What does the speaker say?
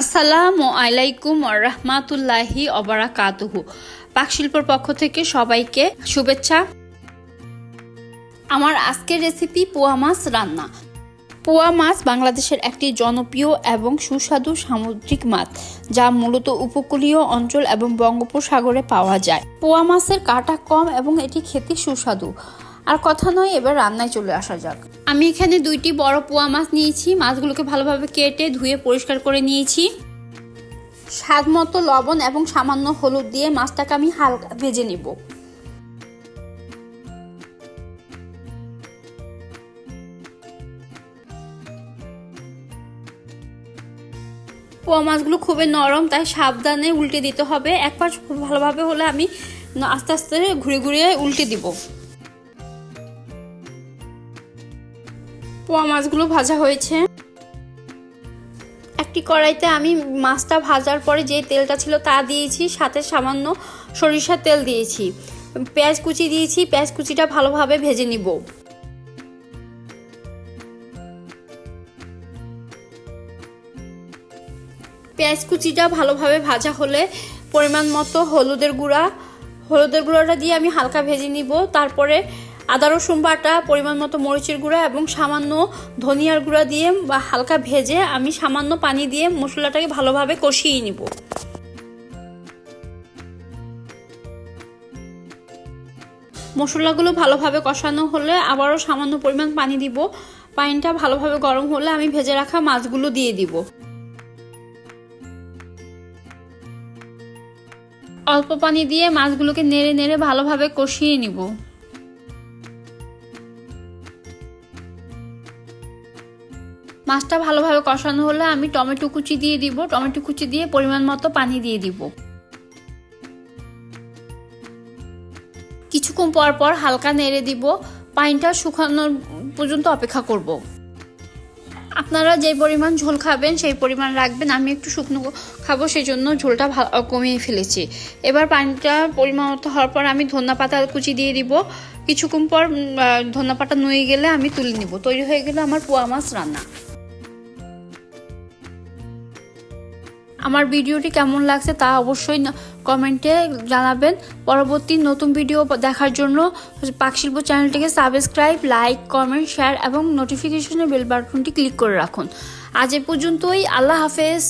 আসসালামু আলাইকুম রহমাতুল্লাহি অবরাকাতুহু পাকশিল্পর পক্ষ থেকে সবাইকে শুভেচ্ছা। আমার আজকের রেসিপি পোয়া মাছ রান্না। পোয়া মাছ বাংলাদেশের একটি জনপ্রিয় এবং সুস্বাদু সামুদ্রিক মাছ, যা মূলত উপকূলীয় অঞ্চল এবং বঙ্গোপসাগরে পাওয়া যায়। পোয়া মাছের কাটা কম এবং এটি খেতে সুস্বাদু। আর কথা নয়, এবার রান্নায় চলে আসা যাক। আমি এখানে দুইটি বড় পোয়া মাছ নিয়েছি। মাছগুলোকে ভালোভাবে কেটে ধুয়ে পরিষ্কার করে নিয়েছি। স্বাদ মতো লবণ এবং সামান্য হলুদ দিয়ে মাছটাকে আমি হালকা ভেজে নেব। পোয়া মাছগুলো খুবই নরম, তাই সাবধানে উল্টে দিতে হবে। এক পাশ ভালোভাবে হলে আমি আস্তে আস্তে ঘুরে ঘুরিয়ে উল্টে দিব। পোয়া মাছগুলো ভাজা হয়েছে। একটি কড়াইতে আমি মাছটা ভাজার পরে যে তেলটা ছিল তা দিয়েছি, সাথে সামান্য সরিষার তেল দিয়েছি। পেঁয়াজ কুচি দিয়েছি, পেঁয়াজ কুচিটা ভালোভাবে ভেজে নিব। পেঁয়াজ কুচিটা ভালোভাবে ভাজা হলে পরিমাণ মতো হলুদের গুঁড়া, হলুদের গুঁড়াটা দিয়ে আমি হালকা ভেজে নিব। তারপরে আদা, রসুন বাটা, পরিমাণ মতো মরিচের গুঁড়া এবং সামান্য ধনিয়ার গুঁড়া দিয়ে বা হালকা ভেজে আমি সামান্য পানি দিয়ে মশলাটাকে ভালোভাবে কষিয়ে নিব। মশলাগুলো ভালোভাবে কষানো হলে আবারও সামান্য পরিমাণ পানি দিব। পানিটা ভালোভাবে গরম হলে আমি ভেজে রাখা মাছগুলো দিয়ে দিব। অল্প পানি দিয়ে মাছগুলোকে নেড়ে নেড়ে ভালোভাবে কষিয়ে নিব। মাছটা ভালোভাবে কষানো হলে আমি টমেটো কুচি দিয়ে দিব। টমেটো কুচি দিয়ে পরিমাণ মতো পানি দিয়ে দিব। কিছুক্ষণ পর পর হালকা নেড়ে দিব। পানিটা শুকানোর পর্যন্ত অপেক্ষা করব। আপনারা যে পরিমাণ ঝোল খাবেন, সেই পরিমাণ রাখবেন। আমি একটু শুকনো খাব সেই জন্য ঝোলটা কমিয়ে ফেলেছি। এবার পানিটা পরিমাণ মতো হওয়ার পর আমি ধন্যা পাতা কুচি দিয়ে দিব। কিছুক্ষণ পর ধন্যা পাতা নুয়ে গেলে আমি তুলে নিব। তৈরি হয়ে গেলে আমার পোয়া মাছ রান্না। আমার ভিডিওটি কেমন লাগছে তা অবশ্যই কমেন্টে জানাবেন। পরবর্তী নতুন ভিডিও দেখার জন্য পাকশিল্প চ্যানেলটিকে সাবস্ক্রাইব, লাইক, কমেন্ট, শেয়ার এবং নোটিফিকেশনের বেল বাটনটি ক্লিক করে রাখুন। আজ এ পর্যন্তই। আল্লাহ হাফেজ।